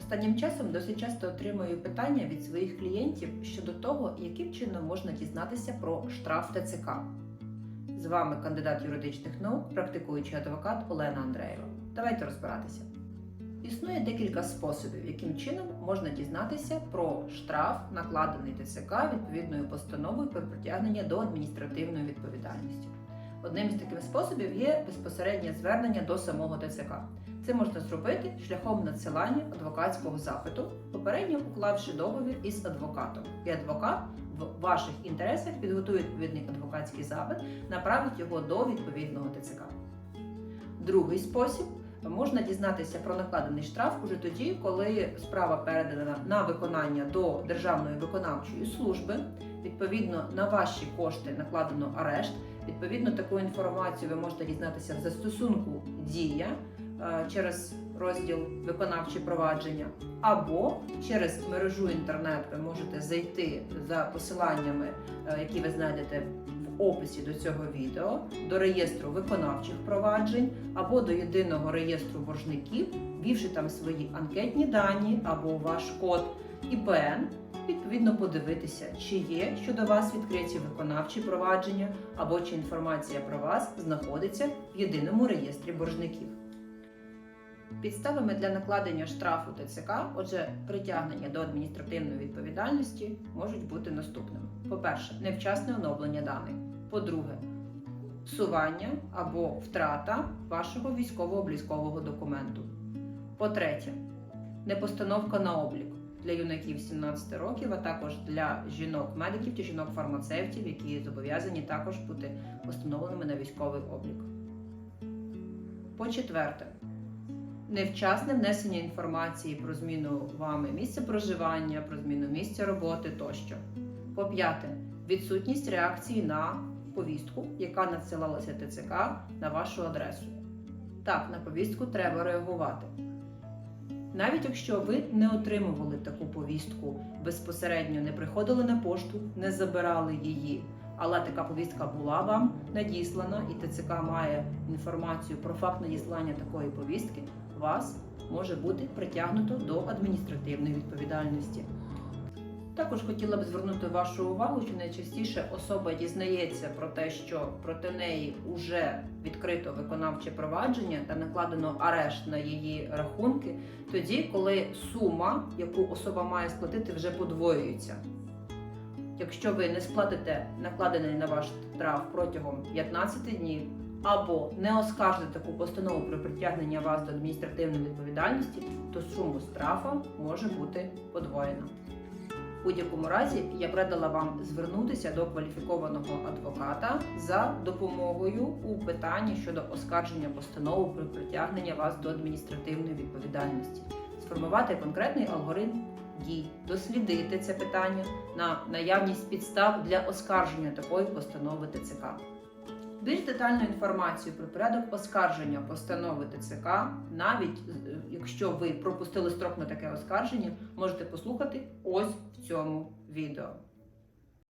Останнім часом досить часто отримую питання від своїх клієнтів щодо того, яким чином можна дізнатися про штраф ТЦК. З вами кандидат юридичних наук, практикуючий адвокат Олена Андреєва. Давайте розбиратися. Існує декілька способів, яким чином можна дізнатися про штраф, накладений ТЦК відповідною постановою про притягнення до адміністративної відповідальності. Одним із таких способів є безпосереднє звернення до самого ТЦК. Це можна зробити шляхом надсилання адвокатського запиту, попередньо уклавши договір із адвокатом. І адвокат в ваших інтересах підготує відповідний адвокатський запит, направить його до відповідного ТЦК. Другий спосіб можна дізнатися про накладений штраф уже тоді, коли справа передана на виконання до Державної виконавчої служби. Відповідно на ваші кошти накладено арешт. Відповідно, таку інформацію ви можете дізнатися в застосунку Дія е, через розділ виконавчі провадження, або через мережу інтернет ви можете зайти за посиланнями, е, які ви знайдете в описі до цього відео, до реєстру виконавчих проваджень або до єдиного реєстру боржників, ввівши там свої анкетні дані або ваш код ІПН, відповідно подивитися, чи є щодо вас відкриті виконавчі провадження або чи інформація про вас знаходиться в єдиному реєстрі боржників. Підставами для накладення штрафу ТЦК, отже, притягнення до адміністративної відповідальності, можуть бути наступними: по-перше, невчасне оновлення даних. По-друге, всування або втрата вашого військово-облікового документу. По-третє, непостановка на облік для юнаків 17 років, а також для жінок-медиків чи жінок-фармацевтів, які зобов'язані також бути постановленими на військовий облік. По-четверте, невчасне внесення інформації про зміну вами місця проживання, про зміну місця роботи тощо. По п'яте, відсутність реакції на повістку, яка надсилалася ТЦК на вашу адресу. Так, на повістку треба реагувати. Навіть якщо ви не отримували таку повістку безпосередньо, не приходили на пошту, не забирали її, але така повістка була вам надіслана, і ТЦК має інформацію про факт надіслання такої повістки, вас може бути притягнуто до адміністративної відповідальності. Також хотіла б звернути вашу увагу, що найчастіше особа дізнається про те, що проти неї вже відкрито виконавче провадження та накладено арешт на її рахунки, тоді, коли сума, яку особа має сплатити, вже подвоюється. Якщо ви не сплатите накладений на ваш штраф протягом 15 днів, або не оскаржите таку постанову про притягнення вас до адміністративної відповідальності, то суму штрафа може бути подвоєна. В будь-якому разі я радила вам звернутися до кваліфікованого адвоката за допомогою у питанні щодо оскарження постанови про притягнення вас до адміністративної відповідальності, сформувати конкретний алгоритм дій, дослідити це питання на наявність підстав для оскарження такої постанови ТЦК. Більш детальну інформацію про порядок оскарження постанови ТЦК, навіть е, якщо ви пропустили строк на таке оскарження, можете послухати ось в цьому відео.